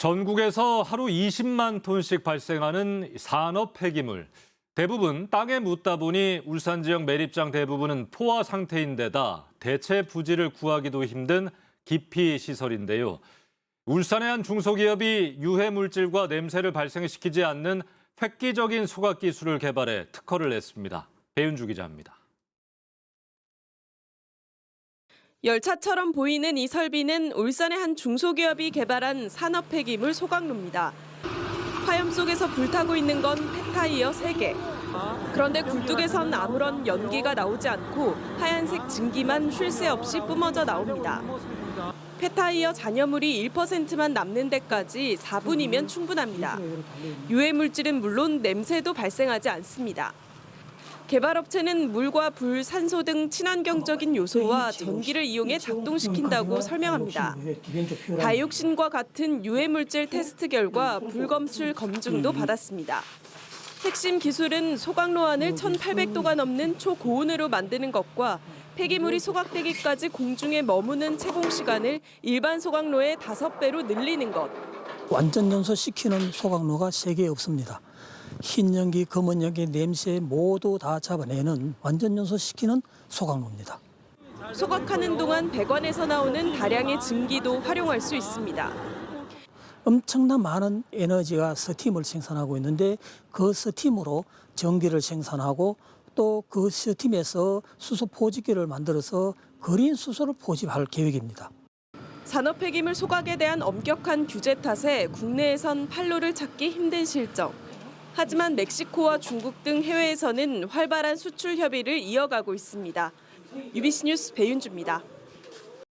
전국에서 하루 20만 톤씩 발생하는 산업 폐기물. 대부분 땅에 묻다 보니 울산 지역 매립장 대부분은 포화 상태인데다 대체 부지를 구하기도 힘든 기피 시설인데요. 울산의 한 중소기업이 유해 물질과 냄새를 발생시키지 않는 획기적인 소각 기술을 개발해 특허를 냈습니다. 배윤주 기자입니다. 열차처럼 보이는 이 설비는 울산의 한 중소기업이 개발한 산업 폐기물 소각로입니다. 화염 속에서 불타고 있는 건 폐타이어 3개. 그런데 굴뚝에선 아무런 연기가 나오지 않고 하얀색 증기만 쉴 새 없이 뿜어져 나옵니다. 폐타이어 잔여물이 1%만 남는 데까지 4분이면 충분합니다. 유해 물질은 물론 냄새도 발생하지 않습니다. 개발업체는 물과 불, 산소 등 친환경적인 요소와 전기를 이용해 작동시킨다고 설명합니다. 다이옥신과 같은 유해 물질 테스트 결과 불검출 검증도 받았습니다. 핵심 기술은 소각로 안을 1,800도가 넘는 초고온으로 만드는 것과 폐기물이 소각되기까지 공중에 머무는 채공 시간을 일반 소각로의 5배로 늘리는 것. 완전 연소시키는 소각로가 세계에 없습니다. 흰 연기, 검은 연기, 냄새 모두 다 잡아내는 완전 연소시키는 소각로입니다. 소각하는 동안 배관에서 나오는 다량의 증기도 활용할 수 있습니다. 엄청난 많은 에너지가 스팀을 생산하고 있는데 그 스팀으로 전기를 생산하고 또 그 스팀에서 수소 포집기를 만들어서 그린 수소를 포집할 계획입니다. 산업 폐기물 소각에 대한 엄격한 규제 탓에 국내에선 판로를 찾기 힘든 실정. 하지만 멕시코와 중국 등 해외에서는 활발한 수출 협의를 이어가고 있습니다. UBC 뉴스 배윤주입니다.